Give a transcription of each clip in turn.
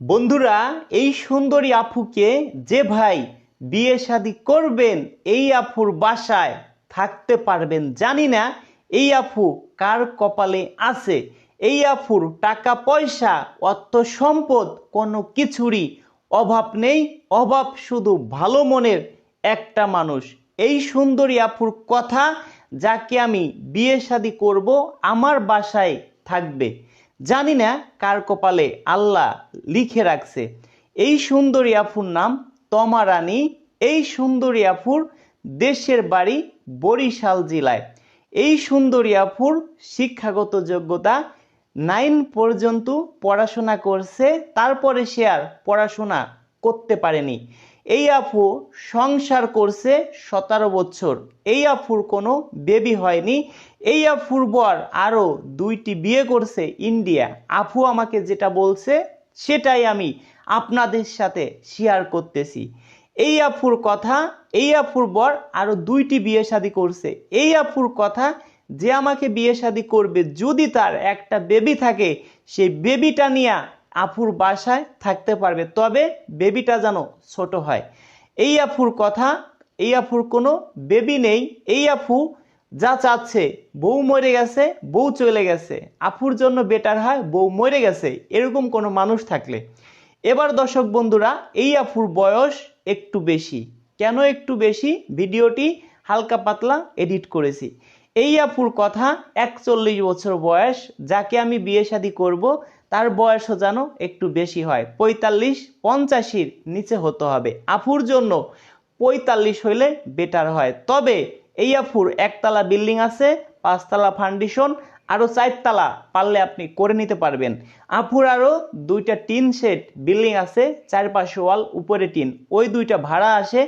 বন্ধুরা, এই সুন্দরী আফুকে যে ভাই বিয়ে শাদি করবেন এই আফুর বাসায় থাকতে পারবেন, জানি না এই আফু কার কপালে আছে। এই আফুর টাকা পয়সা, অর্থ সম্পদ কোনো কিছুরই অভাব নেই। অভাব শুধু ভালো মনের একটা মানুষ। এই সুন্দরী আফুর কথা যাকে আমি বিয়ে শাদি করব, আমার বাসায় থাকবে। জানি না কার কপালে আল্লাহ লিখে রাখছে। এই সুন্দরী আফুর নাম তমা রানী, এই সুন্দরী আফুর দেশের বাড়ি বরিশাল জেলায়। এই সুন্দরী আফুর শিক্ষাগত যোগ্যতা নাইন পর্যন্ত পড়াশোনা করছে, তারপরে সে আর পড়াশোনা করতে পারেনি। এই আফু সংসার করছে সতেরো বছর। এই আফুর কোনো বেবি হয়নি। এই আফুর বর আরও দুইটি বিয়ে করছে ইন্ডিয়া। আফু আমাকে যেটা বলছে, সেটাই আমি আপনাদের সাথে শেয়ার করতেছি। এই আফুর কথা এই আফুর বর আরও দুইটি বিয়ে শাদি করছে। এই আফুর কথা, যে আমাকে বিয়ে শাদি করবে যদি তার একটা বেবি থাকে, সেই বেবিটা নিয়ে আফুর বাসায় থাকতে পারবে। তবে বেবিটা যেন ছোট হয়। এই আফুর কথা এই আফুর কোনো বেবি নেই। এই আফু যা চাচ্ছে, বউ মরে গেছে, বউ চলে গেছে। আফুর জন্য বেটার হয়, বউ মরে গেছে। এরকম কোনো মানুষ থাকলে। এবার দর্শক বন্ধুরা, এই আফুর বয়স একটু বেশি। কেন একটু বেশি? ভিডিওটি হালকা পাতলা এডিট করেছি। এই আফুর কথা একচল্লিশ বছর বয়স, যাকে আমি বিয়ে শাদি করব, তার বয়সও যেন একটু বেশি হয়। পঁয়তাল্লিশ, পঞ্চাশির নিচে হতে হবে। আফুর জন্য পঁয়তাল্লিশ হইলে বেটার হয়। তবে এই আফুর একতলা বিল্ডিং আছে, পাঁচতলা ফাউন্ডেশন আরও চারতলা পারলে আপনি করে নিতে পারবেন। আফুর আরও দুইটা টিন সেট বিল্ডিং আছে, চারপাশে ওয়াল, উপরে টিন। ওই দুইটা ভাড়া আসে,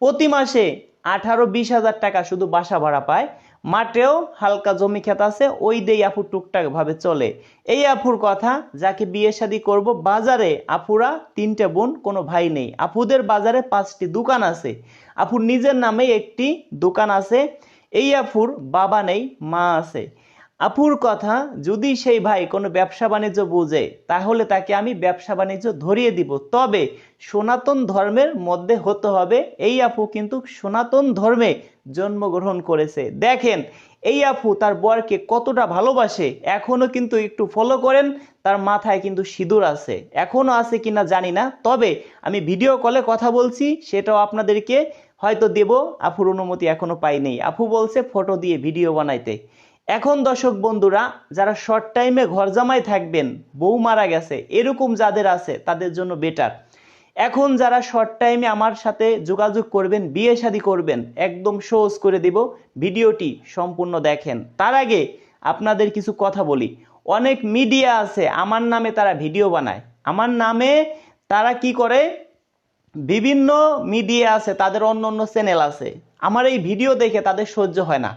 প্রতি মাসে আঠারো বিশ হাজার টাকা শুধু বাসা ভাড়া পায়। মাঠেও হালকা জমি খেত আছে, ওই দিয়ে আপু টুকটাক ভাবে চলে। এই আপুর কথা, যাকে বিয়ে শাদি করব, বাজারে আপুরা তিনটে বোন, কোনো ভাই নেই। আপুদের বাজারে পাঁচটি দোকান আছে। আফুর নিজের নামে একটি দোকান আছে। এই আপুর বাবা নেই, মা আছে। আপুর কথা, যদি সেই ভাই কোনো ব্যবসা বাণিজ্য বুঝে, তাহলে তাকে আমি ব্যবসা বাণিজ্য ধরিয়ে দিব। তবে সনাতন ধর্মের মধ্যে হতে হবে, এই আপু কিন্তু সনাতন ধর্মে জন্মগ্রহণ করেছে। দেখেন, এই আপু তার বরকে কতটা ভালোবাসে, এখনও কিন্তু একটু ফলো করেন, তার মাথায় কিন্তু সিঁদুর আছে। এখনও আছে কিনা জানি না, তবে আমি ভিডিও কলে কথা বলছি, সেটাও আপনাদেরকে হয়তো দেব আফুর অনুমতি এখনও পাইনি আপু বলছে, ফটো দিয়ে ভিডিও বানাইতে। এখন দর্শক বন্ধুরা, যারা শর্ট টাইমে ঘর জামাই থাকবেন, বউ মারা গেছে, এরকম যাদের আছে, তাদের জন্য বেটার এখন যারা শর্ট টাইমে আমার সাথে যোগাযোগ করবেন, বিয়ে শাদী করবেন, একদম সহজ করে দিব, ভিডিওটি সম্পূর্ণ দেখেন। তার আগে আপনাদের কিছু কথা বলি। অনেক মিডিয়া আছে, আমার নামে তারা ভিডিও বানায়। আমার নামে তারা কি করে? বিভিন্ন মিডিয়া আছে, তাদের অন্য অন্য চ্যানেল আছে। আমার এই ভিডিও দেখে তাদের সহ্য হয় না।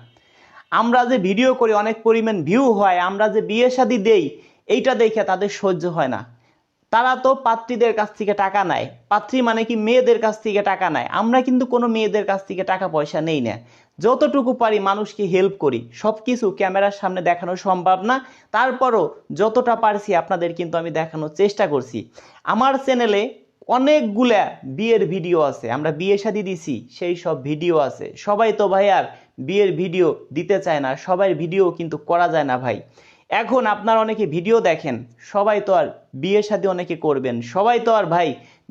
আমরা যে ভিডিও করি, অনেক পরিমাণ ভিউ হয়, আমরা যে বিয়ে শাদি দেই, এইটা দেখে তাদের সহ্য হয় না। তারা তো পাত্রীদের কাছ থেকে টাকা নেয়। পাত্রী মানে কি মেয়েদের কাছ থেকে টাকা নেয়। আমরা কিন্তু কোনো মেয়েদের কাছ থেকে টাকা পয়সা নেই না। যতটুকু পারি মানুষকে হেল্প করি। সব কিছু ক্যামেরার সামনে দেখানো সম্ভব না। তারপরও যতটা পারছি আপনাদের কিন্তু আমি দেখানোর চেষ্টা করছি। আমার চ্যানেলে অনেকগুলা বিয়ের ভিডিও আছে, আমরা বিয়ে শাদি দিছি, সেই সব ভিডিও আছে। সবাই তো ভাই আর বিয়ের ভিডিও দিতে চায় না সবাই ভিডিও কিন্তু করা যায় না ভাই। এখন আপনার অনেকে ভিডিও দেখেন, সবাই তো আর বিয়ে শাদি অনেকে করবেন, সবাই তো আর ভাই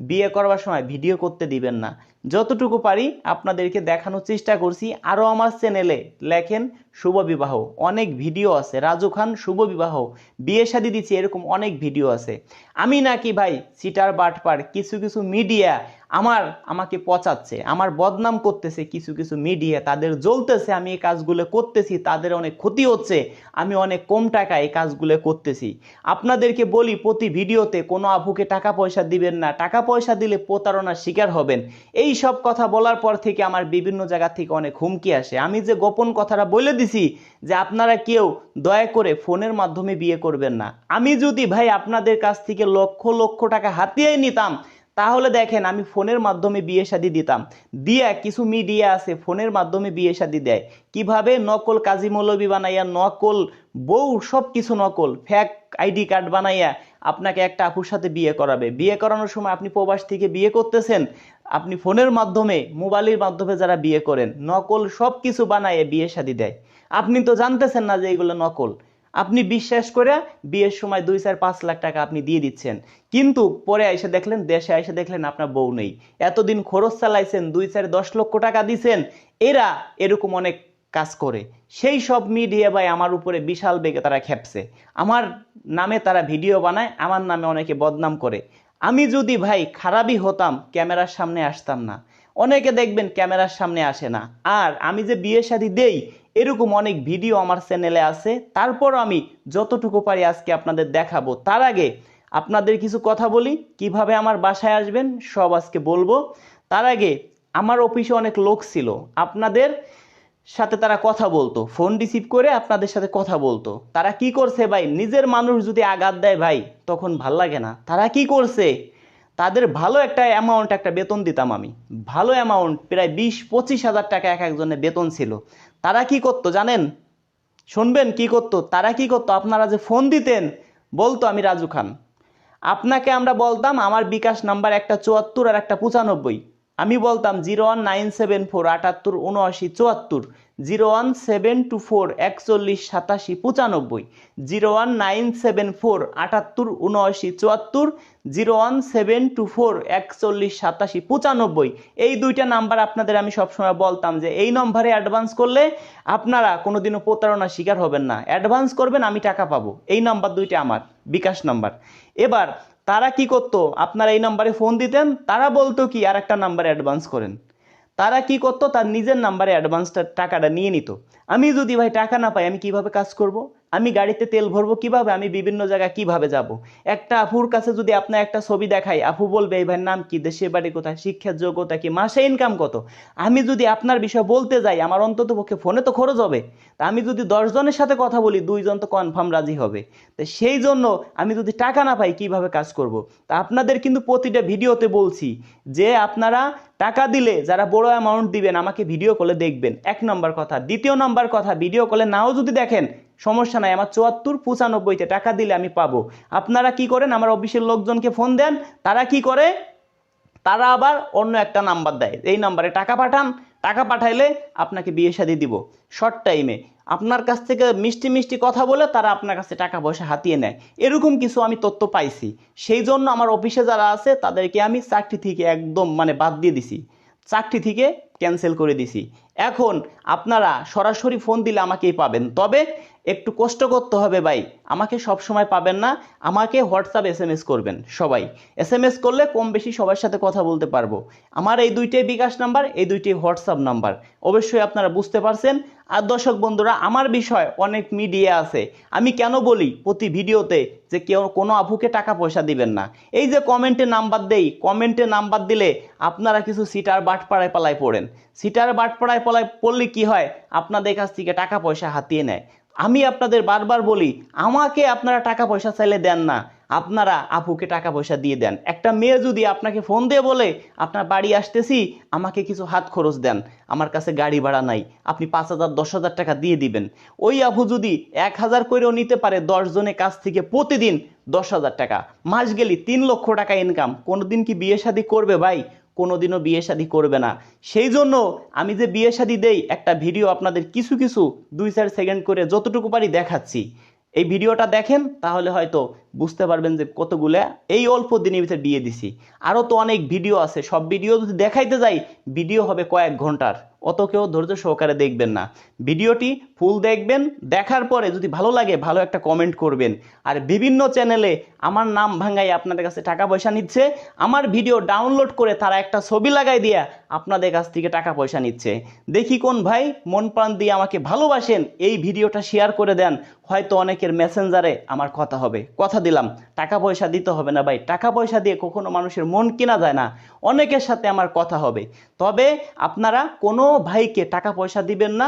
বিয়ে করবার সময় ভিডিও করতে দিবেন না। যতটুকু পারি আপনাদেরকে দেখানোর চেষ্টা করছি। আরও আমার চ্যানেলে লেখেন শুভ বিবাহ। অনেক ভিডিও আছে। রাজু খান, শুভ বিবাহ। বিয়ে শাদি দিচ্ছে, এরকম অনেক ভিডিও আছে। আমি নাকি ভাই, সিটার, বাটপার, কিছু কিছু মিডিয়া আমার, আমাকে পচাচ্ছে। আমার বদনাম করতেছে কিছু কিছু মিডিয়া। তাদের জ্বলতেছে, আমি এই কাজগুলো করতেছি। তাদের অনেক ক্ষতি হচ্ছে। আমি অনেক কম টাকায় এই কাজগুলো করতেছি। আপনাদেরকে বলি, প্রতি ভিডিওতে কোনো আফুকে টাকা পয়সা দিবেন না। টাকা পয়সা দিলে প্রতারণার শিকার হবেন। এই সব কথা বলার পর থেকে আমার বিভিন্ন জায়গা থেকে অনেক হুমকি আসে। আমি যে গোপন কথাটা বলে দিছি যে আপনারা কেউ দয়া করে ফোনের মাধ্যমে বিয়ে করবেন না। আমি যদি ভাই আপনাদের কাছ থেকে লক্ষ লক্ষ টাকা হাতিয়ে নিতাম তাহলে দেখেন আমি ফোনের মাধ্যমে বিয়ে শাদি দিতাম। দিয়া কিছু মিডিয়া আছে, ফোনের মাধ্যমে বিয়ে শাদি দেয়। কীভাবে? নকল কাজী মৌলবি বানাইয়া, নকল বউ সব কিছু নকল ফ্যাক আইডি কার্ড বানাইয়া আপনাকে একটা আপুর সাথে বিয়ে করাবে। বিয়ে করানোর সময় আপনি প্রবাস থেকে বিয়ে করতেছেন, আপনি ফোনের মাধ্যমে, মোবাইলের মাধ্যমে যারা বিয়ে করেন, নকল সব কিছু বানায় বিয়ে শাদী দেয়। আপনি তো জানতেছেন না যে এগুলো নকল। আপনি বিশ্বাস করে বিয়ের সময় দুই চার পাঁচ লাখ টাকা আপনি দিয়ে দিচ্ছেন। কিন্তু পরে এসে দেখলেন, দেশে এসে দেখলেন আপনার বউ নেই। এতদিন খরচ চালাইছেন, দুই চার দশ লক্ষ টাকা দিছেন, এরা এরকম অনেক কাজ করে। সেই সব মিডিয়া ভাই আমার উপরে বিশাল বেগে তারা খেপছে। আমার নামে তারা ভিডিও বানায়, আমার নামে অনেকে বদনাম করে। আমি যদি ভাই খারাপই হতাম, ক্যামেরার সামনে আসতাম না। অনেকে দেখবেন ক্যামেরার সামনে আসে না। আর আমি যে বিয়ে শাদী দেই এরকম অনেক ভিডিও আমার চ্যানেলে আছে। তারপর আমি যতটুকু পারি আজকে আপনাদের দেখাবো। তার আগে আপনাদের কিছু কথা বলি, কীভাবে আমার বাসায় আসবেন সব আজকে বলব। তার আগে আমার অফিসে অনেক লোক ছিল। আপনাদের সাথে তারা কথা বলতো ফোন রিসিভ করে আপনাদের সাথে কথা বলতো। তারা কি করছে ভাই? নিজের মানুষ যদি আঘাত দেয় ভাই, তখন ভালো লাগে না। তারা কি করছে? তাদের ভালো একটা অ্যামাউন্ট একটা বেতন দিতাম আমি। ভালো অ্যামাউন্ট প্রায় বিশ পঁচিশ হাজার টাকা এক একজনের বেতন ছিল। তারা কি করত জানেন? শুনবেন কি করত? তারা কি করত? আপনারা যে ফোন দিতেন, বলতো আমি রাজু খান। আপনাকে আমরা বলতাম, আমার বিকাশ নাম্বার একটা চুয়াত্তর আর একটা পঁচানব্বই। আমি বলতাম, zero one nine seven four আটাত্তর উনআশি চুয়াত্তর। Zero one seven two four একচল্লিশ সাতাশি পঁচানব্বই, zero one nine seven four আটাত্তর উনআশি চুয়াত্তর, zero one seven two four একচল্লিশ সাতাশি পঁচানব্বই। এই দুইটা নাম্বার আপনাদের আমি সবসময় বলতাম যে এই নম্বরে অ্যাডভান্স করলে আপনারা কোনোদিনও প্রতারণার শিকার হবেন না। অ্যাডভান্স করবেন, আমি টাকা পাবো। এই নাম্বার দুইটা আমার, বিকাশ নাম্বার। এবার তারা কি করতো? আপনারা এই নাম্বারে ফোন দিতেন, তারা বলতো কি আর একটা নাম্বারে অ্যাডভান্স করেন। তারা কি করতো? তার নিজের নাম্বারে অ্যাডভান্সটা টাকাটা নিয়ে নিত। আমি যদি ভাই টাকা না পাই, আমি কীভাবে কাজ করব? আমি গাড়িতে তেল ভরবো কীভাবে? আমি বিভিন্ন জায়গায় কীভাবে যাব? একটা আফুর কাছে যদি আপনার একটা ছবি দেখাই আপু বলবে, এই ভাইয়ের নাম কি? দেশে বাড়ি কোথায়? শিক্ষার যোগ্যতা কি? মাসে ইনকাম কত? আমি যদি আপনার বিষয় বলতে যাই, আমার অন্তত পক্ষে ফোনে তো খরচ হবে। তা আমি যদি দশজনের সাথে কথা বলি দুইজন তো কনফার্ম রাজি হবে। তো সেই জন্য আমি যদি টাকা না পাই, কীভাবে কাজ করব? তা আপনাদের কিন্তু প্রতিটা ভিডিওতে বলছি যে আপনারা টাকা দিলে যারা বড় অ্যামাউন্ট দিবেন, আমাকে ভিডিও কলে দেখবেন। এক নম্বর কথা। দ্বিতীয় নম্বর কথা ভিডিও কলে নাও যদি দেখেন সমস্যা নাই, আমার চুয়াত্তর পঁচানব্বইতে টাকা দিলে আমি পাবো। আপনারা কি করেন? আমার অফিসের লোকজনকে ফোন দেন, তারা কি করে? তারা আবার অন্য একটা নাম্বার দেয়। এই নাম্বারে টাকা পাঠান, টাকা পাঠাইলে আপনাকে বিয়ে শাদি দিব। শর্ট টাইমে আপনার কাছ থেকে মিষ্টি মিষ্টি কথা বলে তারা আপনার কাছে টাকা পয়সা হাতিয়ে নেয়। এরকম কিছু আমি তথ্য পাইছি। সেই জন্য আমার অফিসে যারা আছে, তাদেরকে আমি চাকরি থেকে একদম মানে বাদ দিয়ে দিছি। চাকরি থেকে ক্যান্সেল করে দিছি। এখন আপনারা সরাসরি ফোন দিলে আমাকেই পাবেন। তবে একটু কষ্ট করতে হবে ভাই, আমাকে সব সময় পাবেন না, আমাকে হোয়াটসঅ্যাপ এস এম এস করবেন সবাই। এস এম এস করলে কম বেশি সবার সাথে কথা বলতে পারব। আমার এই দুইটাই বিকাশ নাম্বার, এই দুইটাই হোয়াটসঅ্যাপ নাম্বার। অবশ্যই আপনারা বুঝতে পারছেন আর দর্শক বন্ধুরা, আমার বিষয় অনেক মিডিয়া আছে। আমি কেন বলি প্রতি ভিডিওতে যে কেউ, কোনো আপুকে টাকা পয়সা দিবেন না। এই যে কমেন্টে নাম্বার দেই কমেন্টে নাম্বার দিলে আপনারা কিছু সিটার বাটপাড়ায় পালায় পড়েন। সিটার বাটপাড়ায় পালায় পড়লে কি হয়? আপনাদের কাছ থেকে টাকা পয়সা হাতিয়ে নেয়। আমি আপনাদের বারবার বলি, আমাকে আপনারা টাকা পয়সা চাইলে দেন না। আপনারা আপুকে টাকা পয়সা দিয়ে দেন। একটা মেয়ে যদি আপনাকে ফোন দিয়ে বলে, আপনার বাড়ি আসতেছি, আমাকে কিছু হাত খরচ দেন, আমার কাছে গাড়ি ভাড়া নাই, আপনি পাঁচ হাজার, দশ হাজার টাকা দিয়ে দিবেন। ওই আপু যদি এক হাজার করেও নিতে পারে, দশ জনের কাছ থেকে প্রতিদিন দশ হাজার টাকা। মাস গেলি তিন লক্ষ টাকা ইনকাম কোনোদিন কি বিয়ে শাদী করবে ভাই? কোনোদিনও বিয়ে শাদী করবে না। সেই জন্য আমি যে বিয়ে শাদী দেই, একটা ভিডিও আপনাদের কিছু কিছু দুই, চার সেকেন্ড করে যতটুকু পারি দেখাচ্ছি। এই ভিডিওটা দেখেন, তাহলে হয়তো বুঝতে পারবেন যে কতগুলো এই অল্প দিনের ভিতরে দিয়ে দিছি। আরও তো অনেক ভিডিও আছে, সব ভিডিও যদি দেখাইতে যাই, ভিডিও হবে কয়েক ঘণ্টার। অত কেউ ধৈর্য সহকারে দেখবেন না। ভিডিওটি ফুল দেখবেন, দেখার পরে যদি ভালো লাগে, ভালো একটা কমেন্ট করবেন। আর বিভিন্ন চ্যানেলে আমার নাম ভাঙ্গাই আপনাদের কাছে টাকা পয়সা নিচ্ছে, আমার ভিডিও ডাউনলোড করে তারা একটা ছবি লাগাই দিয়া আপনাদের কাছ থেকে টাকা পয়সা নিচ্ছে। দেখি কোন ভাই মন প্রাণ দিয়ে আমাকে ভালোবাসেন, এই ভিডিওটা শেয়ার করে দেন, হয়তো অনেকের মেসেঞ্জারে আমার কথা হবে। কথা দিলাম, টাকা পয়সা দিতে হবে না ভাই, টাকা পয়সা দিয়ে কখনো মানুষের মন কেনা যায় না, অনেকের সাথে আমার কথা হবে। তবে আপনারা কোনো ভাইকে টাকা পয়সা দিবেন না,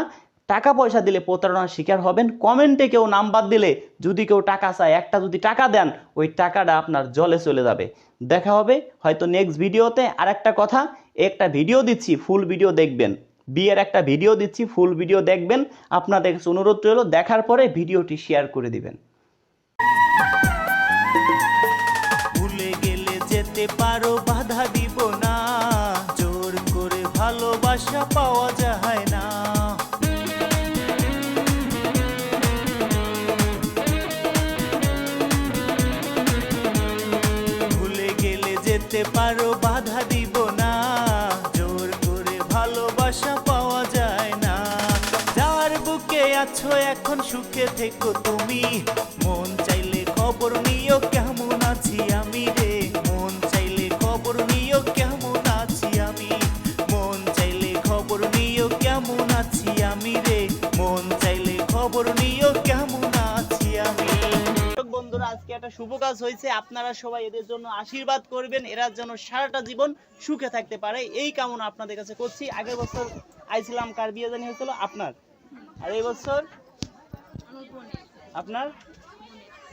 টাকা পয়সা দিলে প্রতারণার শিকার হবেন। কমেন্টে কেউ নাম্বার দিলে যদি কেউ টাকা চায়, একটা যদি টাকা দেন, ওই টাকাটা আপনার জলে চলে যাবে। দেখা হবে হয়তো নেক্সট ভিডিওতে। আর একটা কথা, একটা ভিডিও দিচ্ছি ফুল ভিডিও দেখবেন। বিয়ের একটা ভিডিও দিচ্ছি ফুল ভিডিও দেখবেন। আপনাদের অনুরোধ রইল, দেখার পরে ভিডিওটি শেয়ার করে দিবেন। সুখে থেকো তুমি। মন চাইলে খবর নিও, কেমন আছি আমি রে? মন চাইলে খবর নিও, কেমন আছি আমি? মন চাইলে খবর নিও, কেমন আছি আমি রে? মন চাইলে খবর নিও, কেমন আছি আমি? বন্ধুরা, আজকে একটা শুভ কাজ হয়েছে। আপনারা সবাই এদের জন্য আশীর্বাদ করবেন। এরা যেন সারাটা জীবন সুখে থাকতে পারে। এই কামনা আপনাদের কাছে করছি। আগের বছর আইছিলাম কার বিয়ে জানি হয়েছিল? আপনার। আর এই বছর আপনার?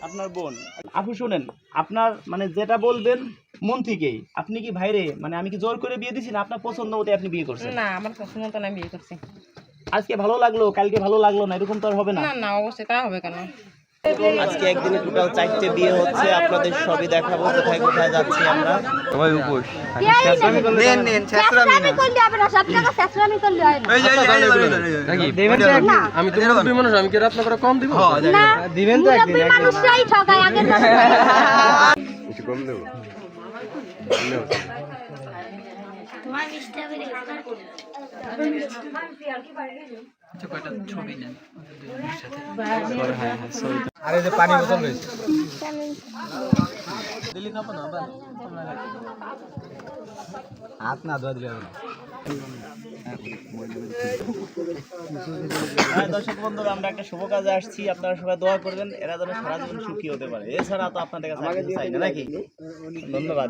আপনার বোন। আপু শুনেন আপনার মানে যেটা বলবেন মন থেকেই। আপনি কি ভাইরে মানে আমি কি জোর করে বিয়ে দিছি না আপনার পছন্দ মতো আপনি বিয়ে করছেন? না আমার পছন্দ মতো আমি বিয়ে করছি। আজকে ভালো লাগল কালকে ভালো লাগল না এরকম তো আর হবে না? না না অবশ্যই তা হবে কেন? আজকে একদিনে টোটাল চারটে বিয়ে হচ্ছে আপনাদের সবই দেখাবো কোথায় কোথায় যাচ্ছি আমরা সবাই উপোস নেন নেন করলে হবে না সব করলে হয় না এই যে এই যে না আমি তো মুরব্বী মানুষ আমি কি আপনার করে কম দিব না মুরব্বী মানুষরাই ঠকায় আগের আরে যে পানি বোতল রয়েছে। হাত না ধোয়া দিলে না। হ্যাঁ দর্শক বন্ধুরা আমরা একটা শুভ কাজে আসছি। আপনারা সবাই দোয়া করবেন এরা যেন সারা জীবন সুখী হতে পারে। এছাড়া তো আপনাদের কাছে চাই না নাকি? ধন্যবাদ।